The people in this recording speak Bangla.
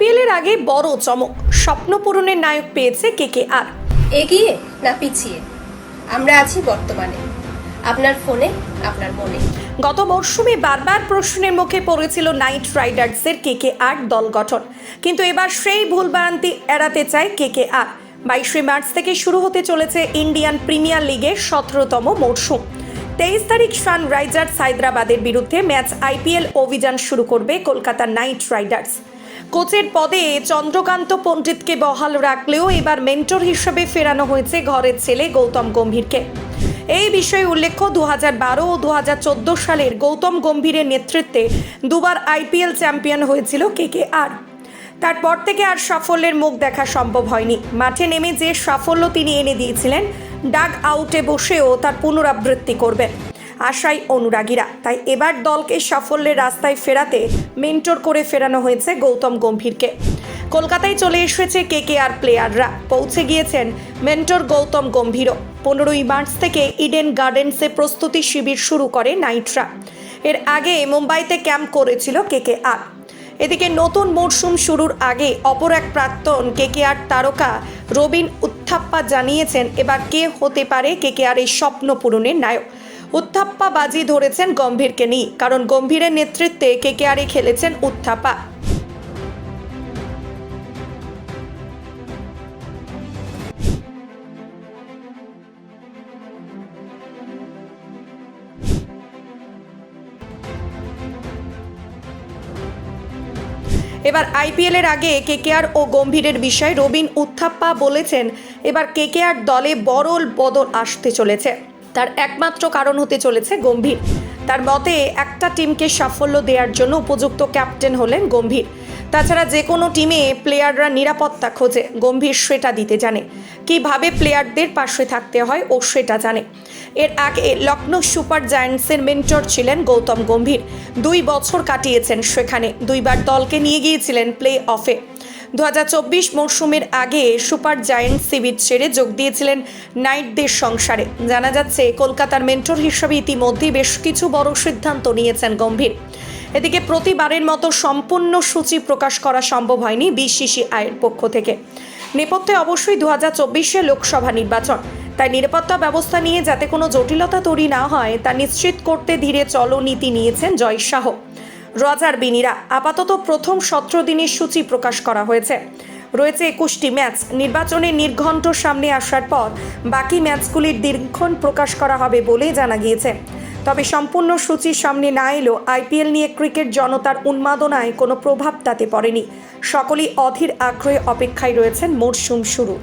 আইপিএল এর আগে বড় চমক। স্বপ্ন পূরণের নায়ক পেয়েছে কে কে আর এগিয়ে না পিছিয়ে? আমরা আছি বর্তমানে। আপনার ফোনে আপনার মনে। গত মরশুমে বারবার প্রশ্নের মুখে পড়েছিল নাইট রাইডার্সের কে কে আর দল গঠন। কিন্তু এবার সেই ভুলভ্রান্তি এড়াতে চায় কে কে আর বাইশে মার্চ থেকে শুরু হতে চলেছে ইন্ডিয়ান প্রিমিয়ার লিগের সতেরোতম মরশুম। তেইশ তারিখ সানরাইজার্স হায়দ্রাবাদের বিরুদ্ধে ম্যাচ আইপিএল অভিযান শুরু করবে কলকাতা নাইট রাইডার্স। কোচের পদে চন্দ্রকান্ত পণ্ডিতকে বহাল রাখলেও এবার মেন্টর হিসেবে ফেরানো হয়েছে ঘরের ছেলে গৌতম গম্ভীরকে। এই বিষয়ে উল্লেখ্য দু বারো ও দু হাজার চোদ্দ সালের গৌতম গম্ভীরের নেতৃত্বে দুবার আইপিএল চ্যাম্পিয়ন হয়েছিল কে কে আর তারপর থেকে আর সাফল্যের মুখ দেখা সম্ভব হয়নি। মাঠে নেমে যে সাফল্য তিনি এনে দিয়েছিলেন, ডাগ আউটে বসেও তার পুনরাবৃত্তি করবেন। আশাই অনুরাগীরা। তাই এবার দলকে সাফল্যের রাস্তায় ফেরাতে মেন্টর করে ফেরানো হয়েছে গৌতম গম্ভীরকে। কলকাতায় চলে এসেছে কে কে আর প্লেয়াররা। পৌঁছে গিয়েছেন মেন্টর গৌতম গম্ভীরও। পনেরোই মার্চ থেকে ইডেন গার্ডেন্সে প্রস্তুতি শিবির শুরু করে নাইটরা। এর আগে মুম্বাইতে ক্যাম্প করেছিল কে কে আর এদিকে নতুন মরশুম শুরুর আগে অপর এক প্রাক্তন কে কেকেআর তারকা রবিন উত্থাপ্পা জানিয়েছেন, এবার কে হতে পারে কেকেআর এই স্বপ্ন পূরণের নায়ক। উত্থাপ্পা বাজি ধরেছেন গম্ভীরকে নিয়ে, কারণ গম্ভীরের নেতৃত্বে কেকেআরে খেলেছেন উত্থাপ্পা এবার আইপিএল এর আগে কেকেআর ও গম্ভীরের বিষয়ে রবিন উত্থাপ্পা বলেছেন, এবার কেকেআর দলে বড়ল বদল আসতে চলেছে। তার একমাত্র কারণ হতে চলেছে গম্ভীর। তার মতে, একটা টিমকে সাফল্য দেওয়ার জন্য উপযুক্ত ক্যাপ্টেন হলেন গম্ভীর। তাছাড়া যে কোনো টিমে প্লেয়াররা নিরাপত্তা খোঁজে, গম্ভীর সেটা দিতে জানে। কীভাবে প্লেয়ারদের পাশে থাকতে হয় ও সেটা জানে। এর আগে লখনৌ সুপার জায়ান্টসের মেন্টর ছিলেন গৌতম গম্ভীর। দুই বছর কাটিয়েছেন সেখানে। দুইবার দলকে নিয়ে গিয়েছিলেন প্লে অফে দু মরশুমের আগে সুপার জায়ান্ট শিবির ছেড়ে যোগ দিয়েছিলেন নাইটদের সংসারে। জানা যাচ্ছে, কলকাতার মেন্টর হিসেবে ইতিমধ্যে বেশ কিছু বড় সিদ্ধান্ত নিয়েছেন গম্ভীর। এদিকে প্রতিবারের মতো সম্পূর্ণ সূচি প্রকাশ করা সম্ভব হয়নি বিসিসি আয়ের পক্ষ থেকে। নেপথ্যে অবশ্যই দু হাজার চব্বিশে লোকসভা নির্বাচন। তাই নিরাপত্তা ব্যবস্থা নিয়ে যাতে কোনো জটিলতা তৈরি না হয়, তা নিশ্চিত করতে ধীরে চলো নীতি নিয়েছেন জয় শাহ। রজার বিনিরা। আপাতত প্রথম সতেরো দিনের সূচি প্রকাশ করা হয়েছে। রয়েছে একুশটি ম্যাচ। নির্বাচনের নির্ঘণ্ট সামনে আসার পর বাকি ম্যাচগুলির দীর্ঘক্ষণ প্রকাশ করা হবে বলেই জানা গিয়েছে। তবে সম্পূর্ণ সূচির সামনে না এলেও আইপিএল নিয়ে ক্রিকেট জনতার উন্মাদনায় কোনো প্রভাব তাতে পড়েনি। সকলেই অধীর আগ্রহে অপেক্ষায় রয়েছেন মরশুম শুরু।